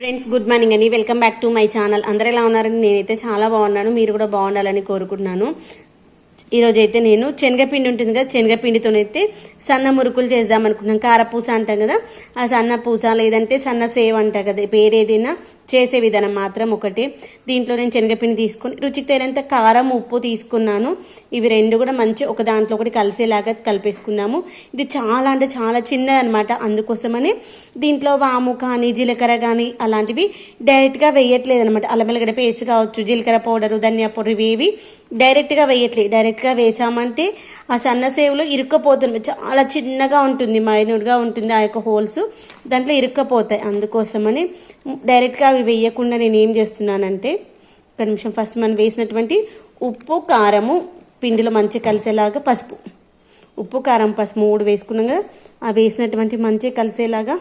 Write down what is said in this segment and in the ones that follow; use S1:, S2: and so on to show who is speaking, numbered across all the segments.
S1: Friends good morning అండి. Welcome back to my channel అందరూ ఎలా ఉన్నారని నేనైతే చాలా బాగున్నాను. మీరు కూడా బాగుండాలని కోరుకుంటున్నాను. ఈరోజు అయితే నేను శనగపిండి ఉంటుంది కదా శనగపిండితోనైతే సన్న మురుకులు చేద్దాం అనుకున్నాం కారపూస అంటాం కదా ఆ సన్న పూస లేదంటే సన్న సేవ్ అంటాం కదా. పేరేదైనా చేసే విధానం మాత్రం ఒకటి. దీంట్లో నేను శనగపిండి తీసుకొని రుచికి తగినంత కారం ఉప్పు తీసుకున్నాను. ఇవి రెండు కూడా మంచి ఒక దాంట్లో ఒకటి కలిసేలాగా కలిపేసుకున్నాము ఇది చాలా అంటే చాలా చిన్నది అనమాట అందుకోసమని దీంట్లో వాము కానీ జీలకర్ర కానీ అలాంటివి డైరెక్ట్గా వేయట్లేదు అనమాట అల్లం పేస్ట్ కావచ్చు జీలకర్ర పౌడరు ధనియా పౌడర్ ఇవేవి డైరెక్ట్గా వేయట్లేదు. డైరెక్ట్ లైట్గా వేసామంటే ఆ సన్న సేవలో ఇరుక్కపోతుంది. చాలా చిన్నగా ఉంటుంది మైనూర్గా ఉంటుంది ఆ యొక్క హోల్స్. దాంట్లో ఇరుక్కపోతాయి. అందుకోసమని డైరెక్ట్గా అవి వేయకుండా నేను ఏం చేస్తున్నానంటే ఒక నిమిషం ఫస్ట్ మనం వేసినటువంటి ఉప్పు కారము పిండిలో మంచిగా కలిసేలాగా పసుపు. ఉప్పు కారం పసుపు మూడు వేసుకున్నాం కదా ఆ వేసినటువంటి మంచిగా కలిసేలాగా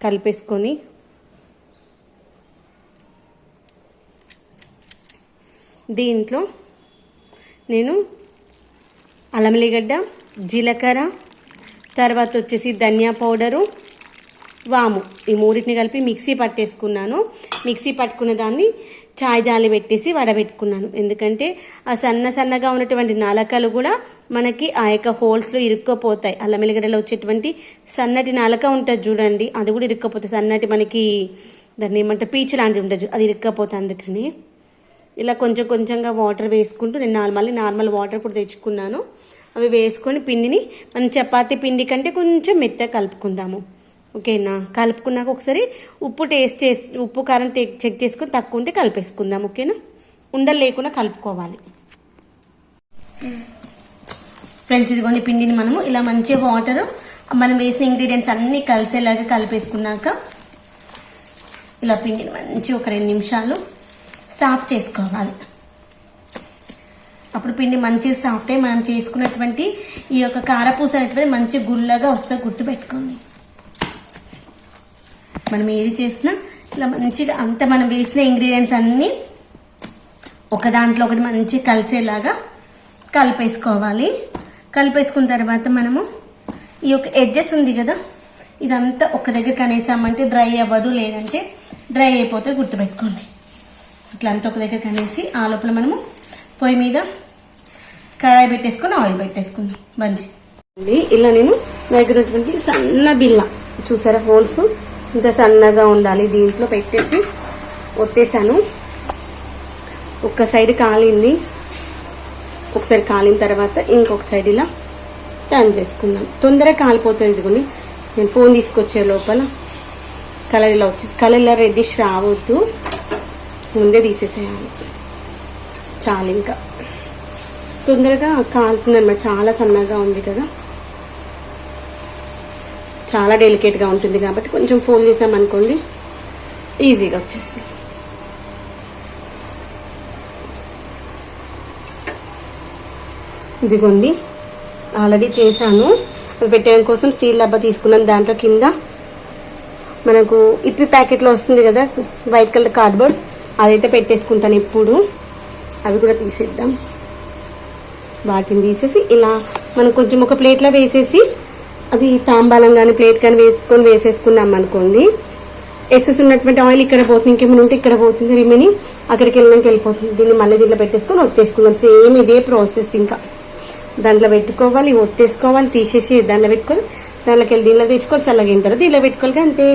S1: కలిపేసుకొని దీంట్లో నేను అల్లమల్లిగడ్డ జీలకర్ర తర్వాత వచ్చేసి ధనియా పౌడరు వాము. ఈ మూడింటిని కలిపి మిక్సీ పట్టేసుకున్నాను. మిక్సీ పట్టుకున్న దాన్ని చాయ్ జాలి పెట్టేసి వడబెట్టుకున్నాను. ఎందుకంటే ఆ సన్న సన్నగా ఉన్నటువంటి నలకలు కూడా మనకి ఆ యొక్క హోల్స్లో ఇరుక్కపోతాయి. అల్లం వెల్లిగడ్డలో వచ్చేటువంటి సన్నటి నలక ఉంటుంది చూడండి. అది కూడా ఇరుక్కపోతుంది సన్నటి మనకి దాన్ని ఏమంటారు? పీచు లాంటిది ఉంటుంది అది ఇరుక్కపోతుంది అందుకని ఇలా కొంచెం కొంచెంగా వాటర్ వేసుకుంటూ నేను నార్మల్ నార్మల్ వాటర్ కూడా తెచ్చుకున్నాను. అవి వేసుకొని పిండిని మనం చపాతీ పిండి కంటే కొంచెం మెత్తగా కలుపుకుందాము. ఓకేనా? కలుపుకున్నాక ఒకసారి ఉప్పు టేస్ట్ చేసి ఉప్పు కారం చెక్ చేసుకొని తక్కువ ఉంటే కలిపేసుకుందాం ఓకేనా? ఉండలు లేకుండా కలుపుకోవాలి. ఫ్రెండ్స్ ఇదిగోండి పిండిని మనము ఇలా మంచిగా వాటర్ మనం వేసిన ఇంగ్రీడియంట్స్ అన్నీ కలిసేలాగా కలిపేసుకున్నాక ఇలా పిండిని మంచి ఒక రెండు నిమిషాలు సాఫ్ట్ చేసుకోవాలి. అప్పుడు పిండి మంచిగా సాఫ్ట్ అయ్యి మనం చేసుకున్నటువంటి ఈ యొక్క కారపూస అనేటువంటి మంచి గుల్లగా వస్తే గుర్తు పెట్టుకోండి మనం ఏది చేసినా ఇలా మంచిగా అంత మనం వేసిన ఇంగ్రీడియంట్స్ అన్నీ ఒక దాంట్లో ఒకటి మంచి కలిసేలాగా కలిపేసుకోవాలి. కలిపేసుకున్న తర్వాత మనము ఈ యొక్క ఎడ్జెస్ ఉంది కదా ఇదంతా ఒక దగ్గర కనేసామంటే డ్రై అవ్వదు లేదంటే డ్రై అయిపోతే గుర్తుపెట్టుకోండి. ఇట్లా అంతా ఒక దగ్గర కనేసి ఆ లోపల మనము పొయ్యి మీద కడాయి పెట్టేసుకొని ఆయిల్ పెట్టేసుకుందాం. బండి. ఇలా నేను దగ్గరటువంటి సన్న బిల్ల చూసారా హోల్స్? ఇంత సన్నగా ఉండాలి. దీంట్లో పెట్టేసి ఒత్తేసాను. ఒక సైడ్ కాలింది. ఒకసారి కాలిన తర్వాత ఇంకొక సైడ్ ఇలా టర్న్ చేసుకుందాం. తొందరగా కాలిపోతుంది ఇదిగోని నేను ఫోన్ తీసుకొచ్చే లోపల. కలర్ ఇలా వచ్చేసి కలర్ ఇలా రెడ్డిష్ రావద్దు. ముందే తీసేసేయాలి చాలు ఇంకా. తొందరగా కాలుతుంది అనమాట చాలా సన్నగా ఉంది కదా. చాలా డెలికేట్గా ఉంటుంది కాబట్టి కొంచెం ఫోన్ చేసామనుకోండి ఈజీగా వచ్చేస్తుంది. ఇదిగోండి. ఆల్రెడీ చేశాను. పెట్టడం కోసం స్టీల్ డబ్బా తీసుకున్నాను దాంట్లో కింద. మనకు ఇప్పి ప్యాకెట్లో వస్తుంది కదా వైట్ కలర్ కార్డ్బోర్డ్. అదైతే పెట్టేసుకుంటాను ఎప్పుడు అవి కూడా తీసేద్దాం. వాటిని తీసేసి ఇలా మనం కొంచెం ఒక ప్లేట్లో వేసేసి అది తాంబాలం కానీ ప్లేట్ కానీ వేసుకొని వేసేసుకున్నాం అనుకోండి. ఎక్సెస్ ఉన్నటువంటి ఆయిల్ ఇక్కడ పోతుంది ఇంకేమైనా ఉంటే ఇక్కడ పోతుంది రిమైనింగ్ అక్కడికి వెళ్ళినాక వెళ్ళిపోతుంది. దీన్ని మళ్ళీ దీంట్లో పెట్టేసుకొని ఒత్తేసుకుందాం. సేమ్ ఇదే ప్రాసెస్ ఇంకా. దాంట్లో పెట్టుకోవాలి ఒత్తేసుకోవాలి తీసేసి దాంట్లో పెట్టుకొని దాంట్లోకి వెళ్ళి దీనిలో తీసుకోవాలి చల్లగిన తర్వాత దీనిలో పెట్టుకోవాలి అంతే.